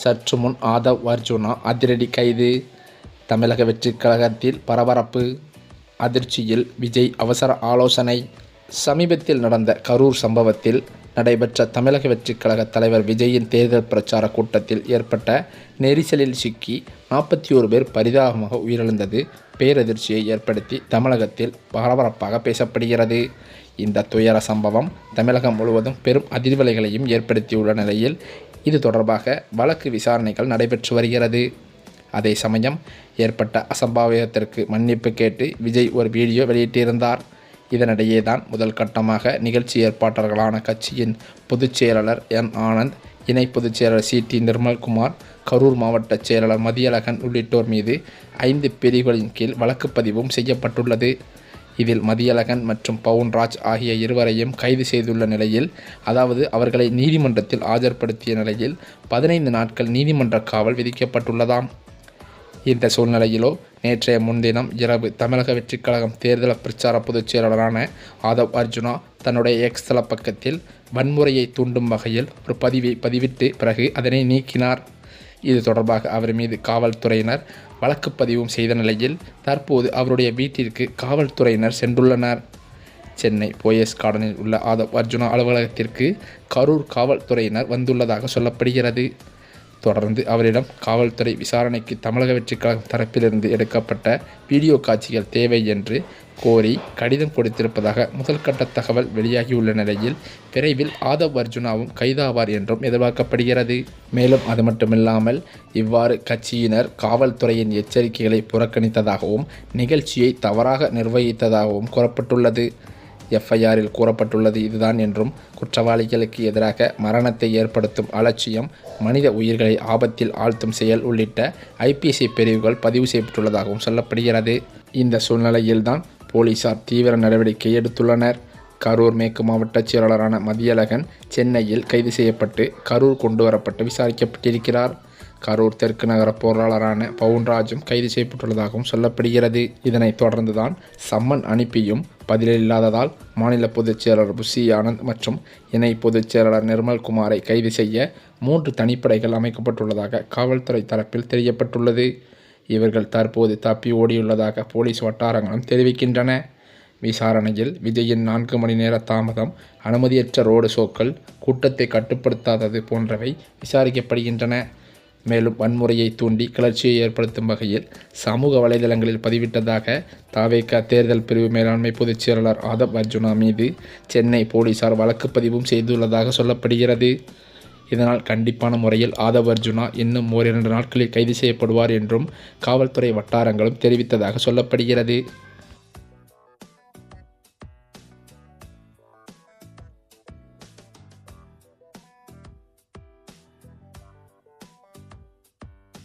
சற்று முன் ஆதவ் அர்ஜுனா அதிரடி கைது. தமிழக வெற்றிக் கழகத்தில் பரபரப்பு அதிர்ச்சியில் விஜய் அவசர ஆலோசனை. சமீபத்தில் நடந்த கரூர் சம்பவத்தில் நடைபெற்ற தமிழக வெற்றிக் கழக தலைவர் விஜயின் தேர்தல் பிரச்சார கூட்டத்தில் ஏற்பட்ட நெரிசலில் சிக்கி நாற்பத்தி ஒரு பேர் பரிதாபமாக உயிரிழந்தது. பேரதிர்ச்சியை ஏற்படுத்தி தமிழகத்தில் பரபரப்பாக பேசப்படுகிறது. இந்த துயர சம்பவம் தமிழகம் முழுவதும் பெரும் அதிர்வலைகளையும் ஏற்படுத்தியுள்ள நிலையில் இது தொடர்பாக வழக்கு விசாரணைகள் நடைபெற்று வருகிறது. அதே சமயம் ஏற்பட்ட அசம்பாவிதத்திற்கு மன்னிப்பு கேட்டு விஜய் ஒரு வீடியோ வெளியிட்டிருந்தார். இதனிடையே தான் முதல் கட்டமாக நிகழ்ச்சி ஏற்பாட்டாளர்களான கட்சியின் பொதுச் செயலாளர் என். ஆனந்த் இணை பொதுச் செயலாளர் சி. டி. நிர்மல்குமார் கரூர் மாவட்ட செயலாளர் மதியழகன் உள்ளிட்டோர் மீது ஐந்து பிரிவுகளின் கீழ் வழக்கு பதிவும் செய்யப்பட்டுள்ளது. இதில் மதியழகன் மற்றும் பவுன்ராஜ் ஆகிய இருவரையும் கைது செய்துள்ள நிலையில் அதாவது அவர்களை நீதிமன்றத்தில் ஆஜர்படுத்திய நிலையில் பதினைந்து நாட்கள் நீதிமன்ற காவல் விதிக்கப்பட்டுள்ளதாம். இந்த சூழ்நிலையிலோ நேற்றைய முன்தினம் இரவு தமிழக வெற்றிக் கழகம் தேர்தல் பிரச்சார பொதுச் செயலாளரான ஆதவ் அர்ஜுனா தன்னுடைய எக்ஸ் தள பக்கத்தில் வன்முறையை தூண்டும் வகையில் ஒரு பதிவை பதிவிட்டு பிறகு அதனை நீக்கினார். இது தொடர்பாக அவர் மீது காவல்துறையினர் வழக்கு பதிவும் செய்த நிலையில் தற்போது அவருடைய வீட்டிற்கு காவல்துறையினர் சென்றுள்ளனர். சென்னை போயஸ் கார்டனில் உள்ள ஆதவ் அர்ஜுனா அலுவலகத்திற்கு கரூர் காவல்துறையினர் வந்துள்ளதாக சொல்லப்படுகிறது. தொடர்ந்து அவரிடம் காவல்துறை விசாரணைக்கு தமிழக வெற்றிக்கழகம் தரப்பிலிருந்து எடுக்கப்பட்ட வீடியோ காட்சிகள் தேவை என்று கோரி கடிதம் கொடுத்திருப்பதாக முதல்கட்ட தகவல் வெளியாகியுள்ள நிலையில் விரைவில் ஆதவ் அர்ஜுனாவும் கைதாவார் என்றும் எதிர்பார்க்கப்படுகிறது. மேலும் அது மட்டுமில்லாமல் இவ்வாறு கட்சியினர் காவல்துறையின் எச்சரிக்கைகளை புறக்கணித்ததாகவும் நிகழ்ச்சியை தவறாக நிர்வகித்ததாகவும் கூறப்பட்டுள்ளது. எஃப்ஐஆரில் கூறப்பட்டுள்ளது. இதுதான் என்றும் குற்றவாளிகளுக்கு எதிராக மரணத்தை ஏற்படுத்தும் அலட்சியம் மனித உயிர்களை ஆபத்தில் ஆழ்த்தும் செயல் உள்ளிட்ட ஐபிசி பிரிவுகள் பதிவு செய்யப்பட்டுள்ளதாகவும் சொல்லப்படுகிறது. இந்த சூழ்நிலையில்தான் போலீசார் தீவிர நடவடிக்கை எடுத்துள்ளனர். கரூர் மேற்கு மாவட்ட செயலாளரான மதியழகன் சென்னையில் கைது செய்யப்பட்டு கரூர் கொண்டு வரப்பட்டு விசாரிக்கப்பட்டிருக்கிறார். கரூர் தெற்கு நகர பொருளாளரான பவுன்ராஜும் கைது செய்யப்பட்டுள்ளதாகவும் சொல்லப்படுகிறது. இதனைத் தொடர்ந்துதான் சம்மன் அனுப்பியும் பதிலில்லாததால் மாநில பொதுச் செயலாளர் புஷி ஆனந்த் மற்றும் இணை பொதுச் செயலாளர் நிர்மல்குமாரை கைது செய்ய மூன்று தனிப்படைகள் அமைக்கப்பட்டுள்ளதாக காவல்துறை தரப்பில் தெரியப்பட்டுள்ளது. இவர்கள் தற்போது தப்பி ஓடியுள்ளதாக போலீஸ் வட்டாரங்களும் தெரிவிக்கின்றன. விசாரணையில் விஜயின் நான்கு மணி நேர தாமதம் அனுமதியற்ற ரோடு ஷோக்கள் கூட்டத்தை கட்டுப்படுத்தாதது போன்றவை விசாரிக்கப்படுகின்றன. மேலும் வன்முறையை தூண்டி கிளர்ச்சியை ஏற்படுத்தும் வகையில் சமூக வலைதளங்களில் பதிவிட்டதாக தாவேக்கா தேர்தல் பிரிவு மேலாண்மை பொதுச் செயலாளர் ஆதவ் அர்ஜுனா மீது சென்னை போலீசார் வழக்கு பதிவும் செய்துள்ளதாக சொல்லப்படுகிறது. இதனால் கண்டிப்பான முறையில் ஆதவ் அர்ஜுனா இன்னும் ஓரிரண்டு நாட்களில் கைது செய்யப்படுவார் என்றும் காவல்துறை வட்டாரங்களும் தெரிவித்ததாக சொல்லப்படுகிறது.